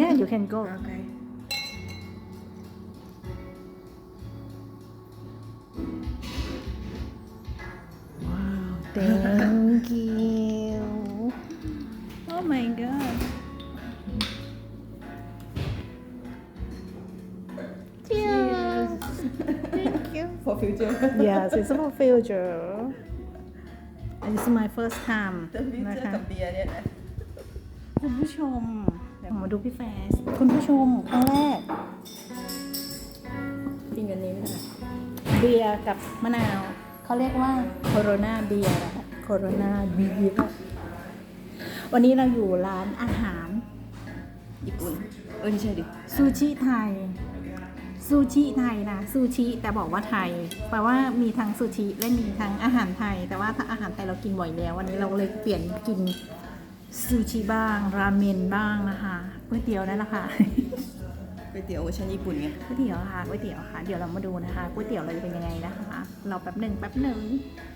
Yeah you can go Okay. Wow thank you Oh my god Cheers Thank you For future. Yes it's for future and this is my first time แต่พี่ นะ เจอ คะ กับเบียร์เนี่ยนะ คุณผู้ชม เดี๋ยว มาดูพี่แฟสคุณผู้ชมครั้งแรกกินกันนี้ไม่ได้เบียร์กับมะนาวเขาเรียกว่าโคโรนาเบียร์นะคะโคโรนาเบียร์วันนี้เราอยู่ร้านอาหารญี่ปุ่นเออไม่ใช่ดิซูชิไทยซูชิไทยนะซูชิแต่บอกว่าไทย แปลว่ามีทั้งซูชิและมีทั้งอาหารไทย แต่ว่าถ้าอาหารไทยเรากินบ่อยแล้ว วันนี้เราเลยเปลี่ยนกิน ซูชิบ้าง ราเมนบ้างนะคะก๋วยเตี๋ยวนั่นแหละค่ะก๋วยเตี๋ยวเวอร์ชันญี่ปุ่นไงก๋วยเตี๋ยวค่ะก๋วยเตี๋ยวค่ะ เดี๋ยวเรามาดูนะคะก๋วยเตี๋ยวเราจะเป็นยังไงนะคะ เราแป๊บหนึ่งแป๊บหนึ่งอ